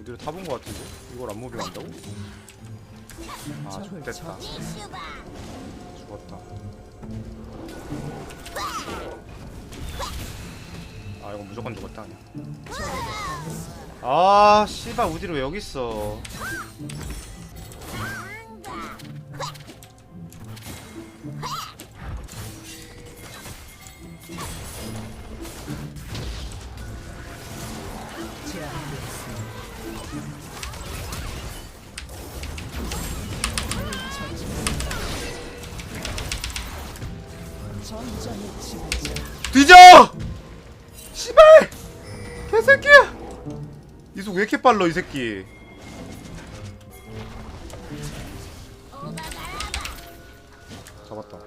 어디로 타본 거 같은데? 이걸 안 무빙 한다고? 아 적을 좋됐다. 죽었다 아 이거 무조건 죽었다 그냥 아 씨발 우디로 왜 여기 있어 뒤져! 씨발! 개새끼야! 이속 왜 이렇게 빨라 이 새끼 잡았다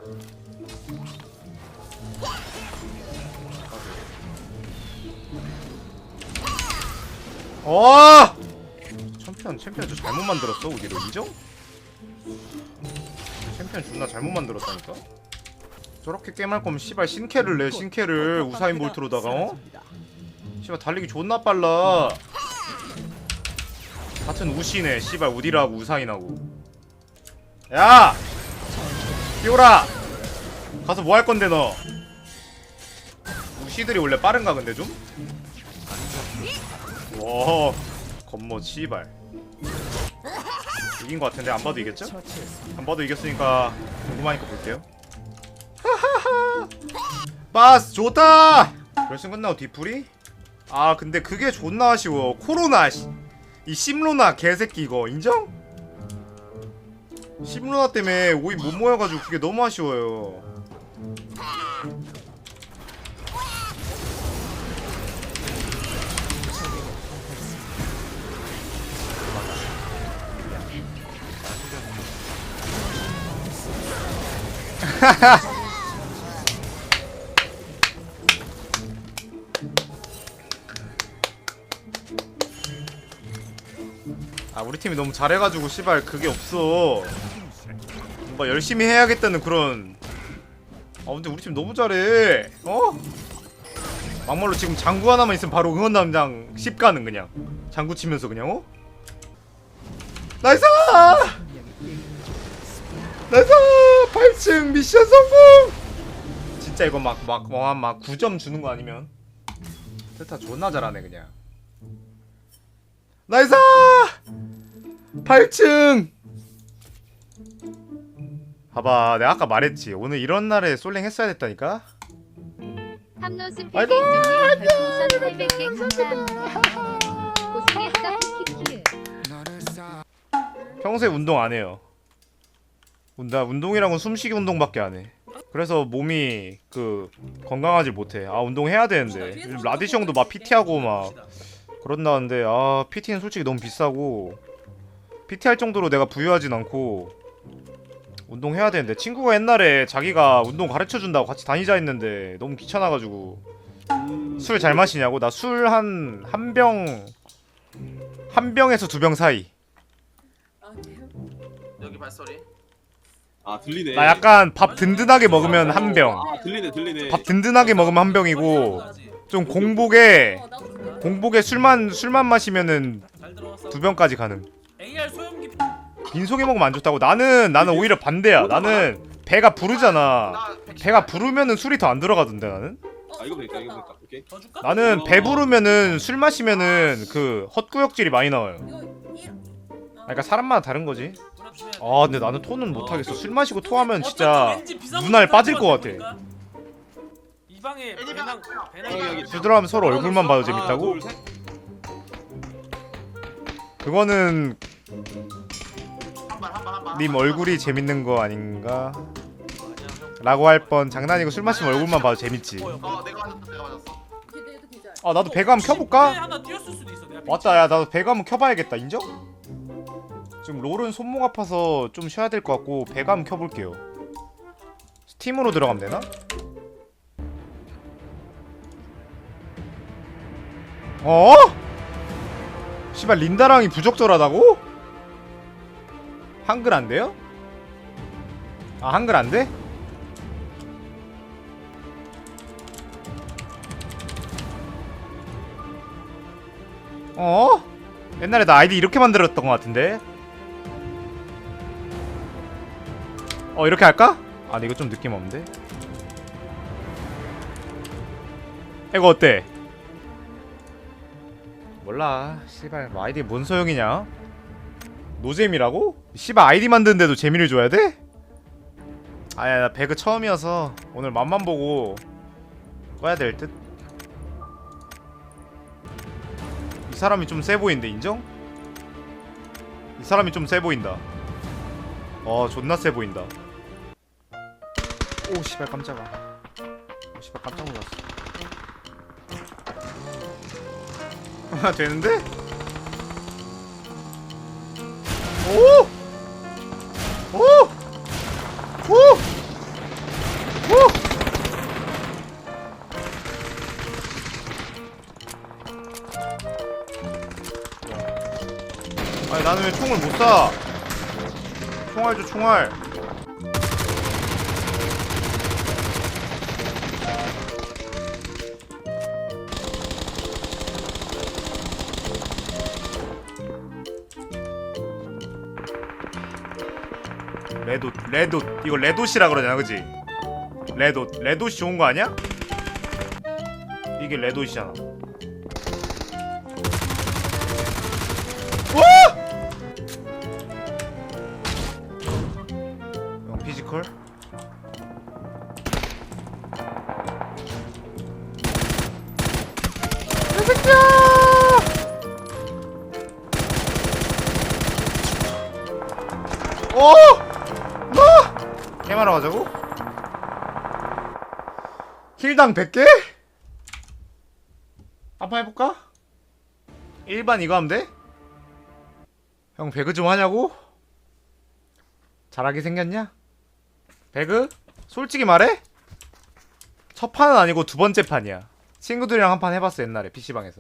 와! 챔피언 챔피언 저 잘못 만들었어 우리로 인정? 챔피언 존나 잘못 만들었다니까? 저렇게 게임할 거면 씨발 신캐를 내 신캐를 우사인 볼트로다가 어? 씨발 달리기 존나 빨라 같은 우시네 씨발 우디라고 우사인하고 야! 뛰어라! 가서 뭐 할 건데 너 우시들이 원래 빠른가 근데 좀? 와 겁모 씨발 이긴 거 같은데 안 봐도 이겼죠? 안 봐도 이겼으니까 궁금하니까 볼게요. 바스 좋다. 결승 끝나고 뒤풀이? 아 근데 그게 존나 아쉬워. 코로나 씨. 이 심로나 개새끼 이거 인정? 심로나 때문에 오이 못 모여가지고 그게 너무 아쉬워요. 아 우리 팀이 너무 잘해가지고 씨발 그게 없어. 뭔가 열심히 해야겠다는 그런. 아 근데 우리 팀 너무 잘해. 어? 막말로 지금 장구 하나만 있으면 바로 응원담장 10 가는 그냥. 장구 치면서 그냥 어? 나이스! 나이스! 8층 미션 성공! 진짜 이거 막 막막막 9점 주는 거 아니면 세타 존나 잘하네 그냥. 나이스! 8층! 봐봐 내가 아까 말했지 오늘 이런 날에 솔랭 했어야 됐다니까 아이고, 팬님이 별풍선 800개 감사합니다. 고생했어 키키키. 평소에 운동 안 해요 나 운동이랑은 숨쉬기 운동밖에 안 해. 그래서 몸이 그 건강하지 못해. 아 운동해야 되는데. 라디시 형도 막 PT하고 막 그런다는데 아 PT는 솔직히 너무 비싸고 PT 할 정도로 내가 부유하진 않고 운동해야 되는데. 친구가 옛날에 자기가 운동 가르쳐 준다고 같이 다니자 했는데 너무 귀찮아가지고 술 잘 마시냐고? 나 술 한 한 병 한 병에서 두 병 사이. 여기 발소리. 아 들리네. 나 약간 밥 든든하게 먹으면 한 병. 아 들리네 들리네. 밥 든든하게 먹으면 한 병이고 좀 공복에 공복에 술만 술만 마시면은. 두 병까지 가능. AR 소형기. 빈속에 먹으면 안 좋다고. 나는 나는 오히려 반대야. 나는 배가 부르잖아. 배가 부르면은 술이 더 안 들어가던데 나는. 아 이거 되겠다 이거 되겠다. 오케이. 더 줄까? 나는 배 부르면은 술 마시면은 그 헛구역질이 많이 나와요. 그러니까 사람마다 다른 거지. 아 근데 나는 토는 못 하겠어. 술 마시고 토하면 진짜 눈알 빠질 것 같아. 이 방에 배낭 배낭 여기, 여기. 술 들어가면 서로 얼굴만 봐도 재밌다고? 둘, 셋. 그거는 한발 한발 한발 님 얼굴이 재밌는 거 아닌가? 라고 할 뻔 장난이고 술 마시면 얼굴만 봐도 재밌지 어 내가 맞았어 내가 맞았어. 아 나도 배가 한번 켜볼까? 하나 띄었을 수도 있어. 내가 왔다 야 나도 배가 한번 켜봐야겠다 인정? 지금 롤은 손목 아파서 좀 쉬어야 될 것 같고 배가 한번 켜볼게요 스팀으로 들어가면 되나? 어? 씨발 린다랑이 부적절하다고? 한글 안 돼요? 아 한글 안 돼? 어? 옛날에 나 아이디 이렇게 만들었던 것 같은데 어 이렇게 할까? 아니 이거 좀 느낌 없는데 이거 어때? 몰라 씨발 뭐 아이디 뭔 소용이냐 노잼이라고? 씨발 아이디 만드는데도 재미를 줘야 돼? 아야 나 배그 처음이어서 오늘 맛만 보고 꺼야 될 듯? 이 사람이 좀 세 보이는데 인정? 이 사람이 좀 세 보인다 어 존나 세 보인다 오 씨발 깜짝아 오 씨발 깜짝 놀랐어 아 되는데? 오! 오! 오! 오! 아니 나는 왜 총을 못 쏴? 총알 줘 총알 레돗 이거 레돗이라 그러잖아 그지? 레돗 레돗이 좋은 거 아니야? 이게 레돗이잖아 뭐? 게임하러 가자고? 힐당 100개? 한판 해볼까? 일반 이거 하면 돼? 형 배그 좀 하냐고? 잘하게 생겼냐? 배그? 솔직히 말해? 첫 판은 아니고 두 번째 판이야 친구들이랑 한 판 해봤어 옛날에 PC방에서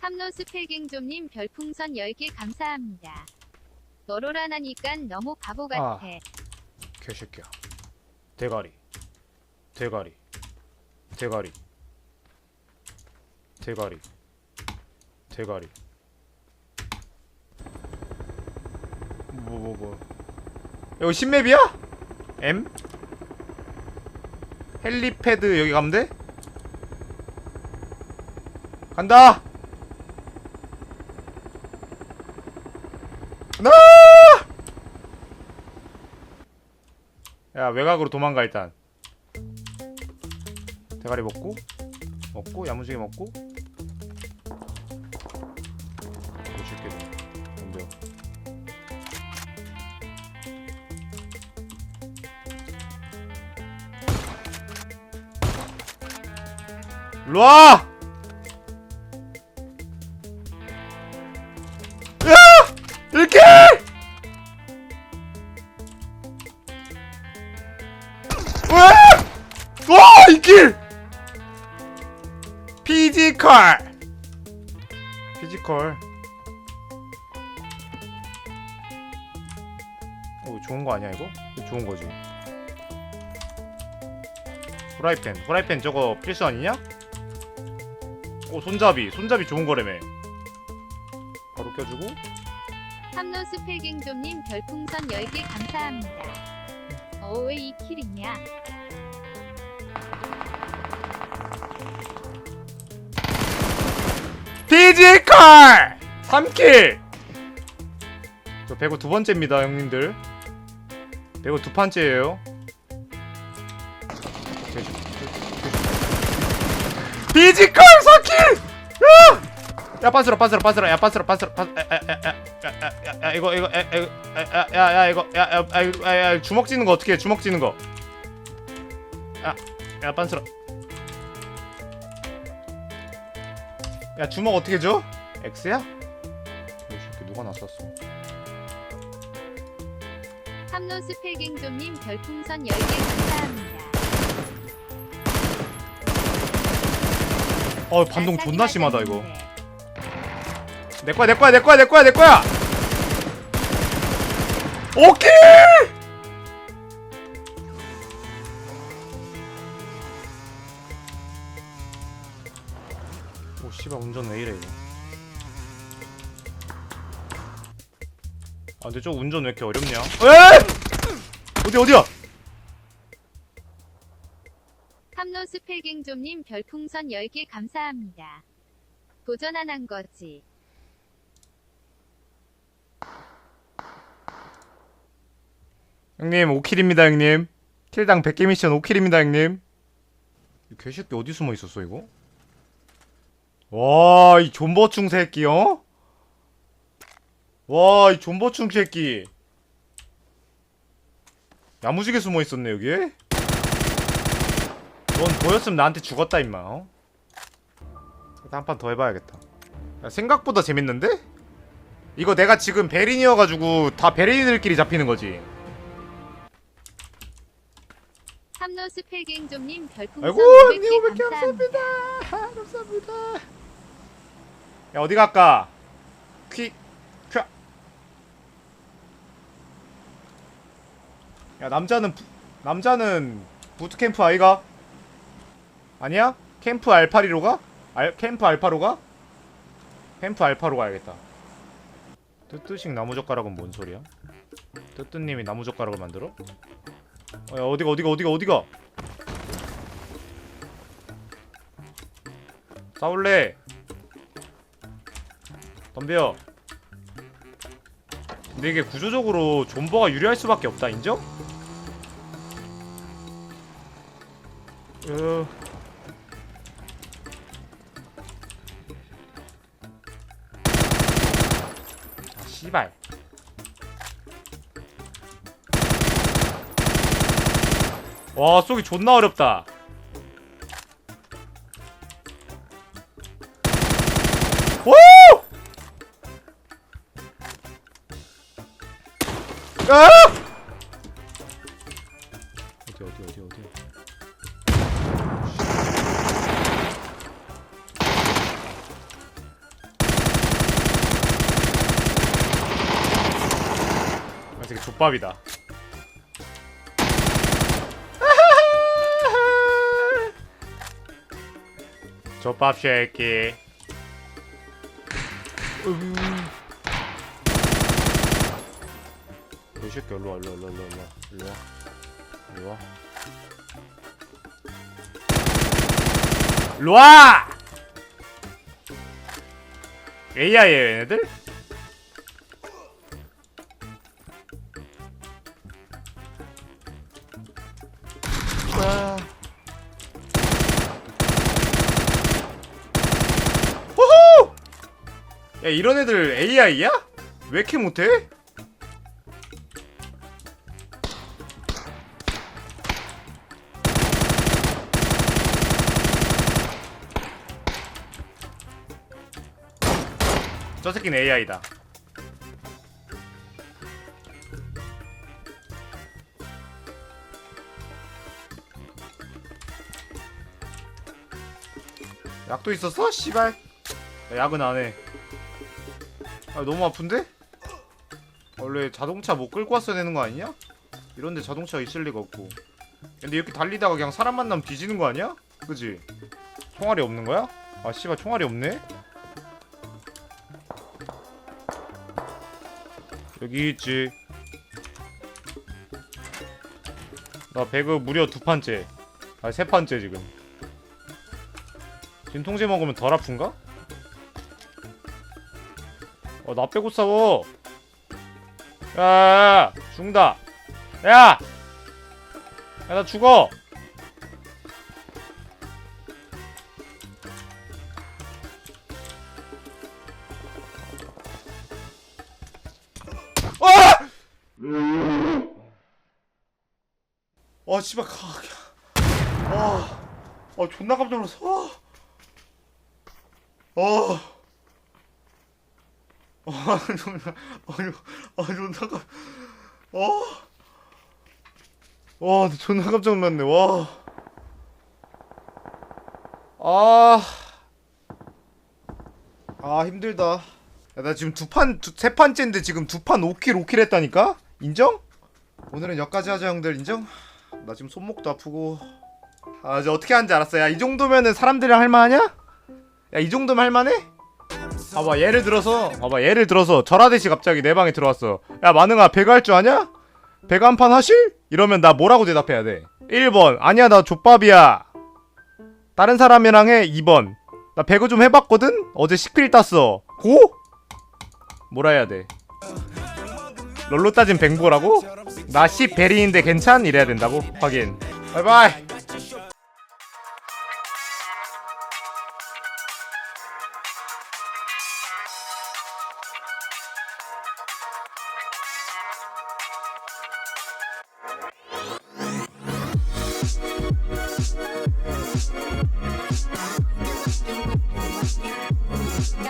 탐노스 필갱좀님 별풍선 10개 감사합니다. 너로라나니깐 너무 바보 같아. 개새끼야 대가리 대가리 대가리 대가리 대가리 뭐뭐 뭐 이거 신맵이야? M? 헬리패드 여기 가면 돼? 간다! 나! 야 외곽으로 도망가 일단. 대가리 먹고 먹고 야무지게 먹고. 이거 줄게 뭔데요 일로와! 왜? 와, 이 길! 피지컬! 피지컬. 어, 좋은 거 아니야, 이거? 좋은 거지. 후라이팬. 후라이팬 저거 필수 아니냐? 오, 손잡이. 손잡이 좋은 거라며. 바로 껴주고. 탐노스 필갱좀님 별풍선 10개 감사합니다. 어, 왜 이 킬이냐? 피지컬! 3킬! 저 배구 두 번째입니다, 형님들. 배구 두 판째예요. 피지컬 4킬! 야! 야 빤스러 빤스러 빤스러 야 빤스러 빤스러 빤 야야야야야야 이거 이거 야야야 이거 야야 주먹 찌는 거 어떻게 해 주먹 찌는 거 야야 빤스러 야 주먹 어떻게 줘? X야? 이 새끼 누가 나 쐈어? 탐노스 필갱좀님 별풍선 10개 감사합니다. 어 반동 존나 심하다 이거. 내 거야 내 거야 내 거야 내 거야 내 거야 오케이 씨발 운전 왜 이래 이거. 아 근데 저 운전 왜 이렇게 어렵냐? 에? 어디 어디야? 탐로 스펠갱좀님 별풍선 10개 감사합니다. 도전 안 한 거지. 형님 5킬입니다 형님. 킬당 100개 미션 5킬입니다 형님. 이 개새끼 어디 숨어 있었어 이거? 와 이 존버충 새끼 어? 와 이 존버충 새끼 야무지게 숨어 있었네 여기에 넌 보였으면 나한테 죽었다 임마 어? 한판 더 해봐야겠다 야, 생각보다 재밌는데? 이거 내가 지금 베린이어가지고 다 베린이들끼리 잡히는 거지 탐노스 펠갱 좀님 별풍선 아이고 500개 형님 500개 감사합니다. 감사합니다 감사합니다 야 어디 갈까? 퀵 퀵. 야 남자는 부, 남자는 부트캠프 아이가? 아니야? 캠프 알파리로 가? 알, 캠프 알파로 가? 캠프 알파로 가야겠다. 뜨뜨식 나무젓가락은 뭔 소리야? 뜨뜨님이 나무젓가락을 만들어? 어, 야 어디가 어디가 어디가 어디가? 싸울래 덤벼. 근데 이게 구조적으로 존버가 유리할 수밖에 없다 인정? 으... 아 씨발. 와 쏘기 존나 어렵다 아! 어디 어디 어디 어디? 아 되게 족밥이다. 족밥 쉐이키. 이 새끼 일로와 일로와 일로와 일로와 일로와 일로와 일로와 AI에요 얘네들? 아. 호호! 야 이런 애들 AI야? 왜 이렇게 못해? 저 새끼는 AI다. 약도 있었어? 씨발. 나 약은 안 해. 아 너무 아픈데? 원래 자동차 못 끌고 왔어야 되는 거 아니냐? 이런데 자동차 있을 리가 없고. 근데 이렇게 달리다가 그냥 사람 만나면 뒤지는 거 아니야? 그지? 총알이 없는 거야? 아 씨발 총알이 없네? 여기 있지. 나 배그 무려 두 판째. 아니 세 판째 지금. 진통제 먹으면 덜 아픈가? 어, 나 빼고 싸워. 야, 야, 야, 죽는다. 야! 야, 나 죽어! 아, 씨발, 가. 아, 아, 존나 깜짝 놀랐어. 아. 아. 아, 존나, 아, 존나 깜, 어? 와, 나 존나 깜짝 놀랐네, 와. 아. 아, 힘들다. 야, 나 지금 두 판, 두, 세 판째인데 지금 두 판 5킬, 5킬 했다니까? 인정? 오늘은 여기까지 하자, 형들, 인정? 나 지금 손목도 아프고. 아, 이제 어떻게 하는지 알았어. 야, 이 정도면은 사람들이랑 할만하냐? 야, 이 정도면 할만해? 봐봐 예를 들어서 봐봐 예를 들어서 절하대시 갑자기 내 방에 들어왔어 야 마능아 배가 할 줄 아냐? 배가 한 판 하실? 이러면 나 뭐라고 대답해야 돼 1번 아니야 나 족밥이야 다른 사람이랑 해 2번 나 배그 좀 해봤거든? 어제 시크릿 땄어 고? 뭐라 해야 돼 롤로 따진 뱅보라고? 나 10베리인데 괜찮? 이래야 된다고? 확인 바이바이